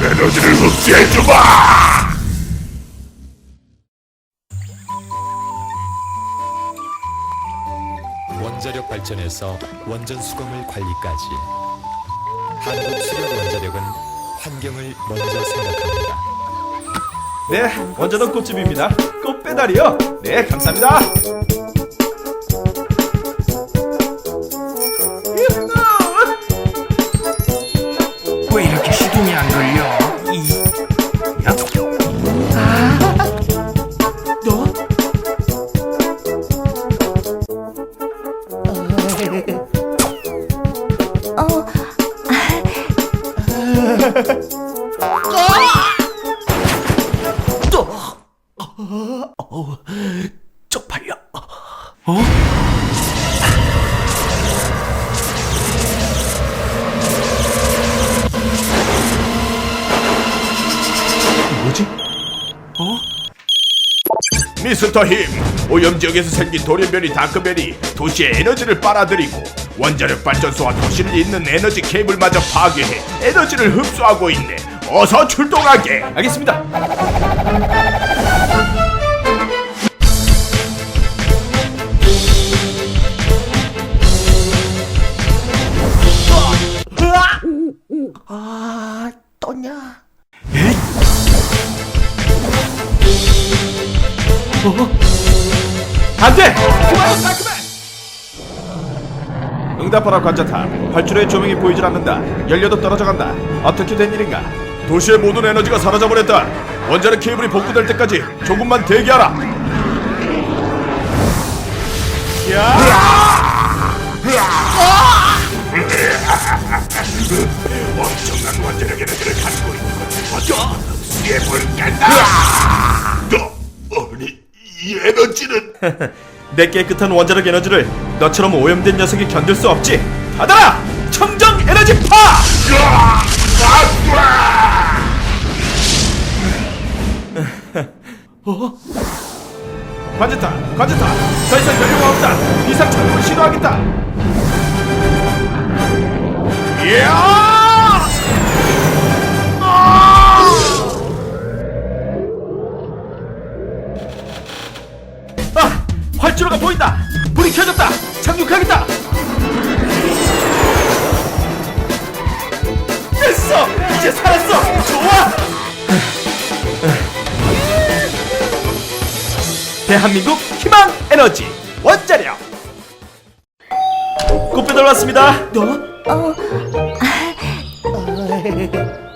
에너지를 흡수해주마! 원자력 발전에서 원전 수거물 관리까지 한국 수력 원자력은 환경을 먼저 생각합니다. 네, 원자력 꽃집입니다. 꽃 배달이요. 네, 감사합니다. 시동이 안 걸려? 이... 야? 아, 너? 또? 어, 어, 쪽팔려. 어? 미스터 힘! 오염 지역에서 생긴 돌연변이 다크변이 도시의 에너지를 빨아들이고 원자력 발전소와 도시를 잇는 에너지 케이블마저 파괴해 에너지를 흡수하고 있네. 어서 출동하게! 알겠습니다. 아, 또냐? 안 돼! 그만! 나 그만! 응답하라 관자탑. 활주로의 조명이 보이질 않는다. 연료도 떨어져 간다. 어떻게 된 일인가? 도시의 모든 에너지가 사라져버렸다. 원자력 케이블이 복구될 때까지 조금만 대기하라. 엄청난 원자력 에너지를 가지고 있는 것 어쩌? 흡수해볼까? 내 깨끗한 원자력 에너지를 너처럼 오염된 녀석이 견딜 수 없지. 받아라! 청정 에너지 파! 관제타, 관제타, 더 이상 연료가 없다. 이상 착륙을 시도하겠다. 야! 활주로가 보인다. 불이 켜졌다. 착륙하겠다. 됐어. 이제 살았어. 좋아. 대한민국 희망 에너지 원자력. 꽃배달 왔습니다. 너?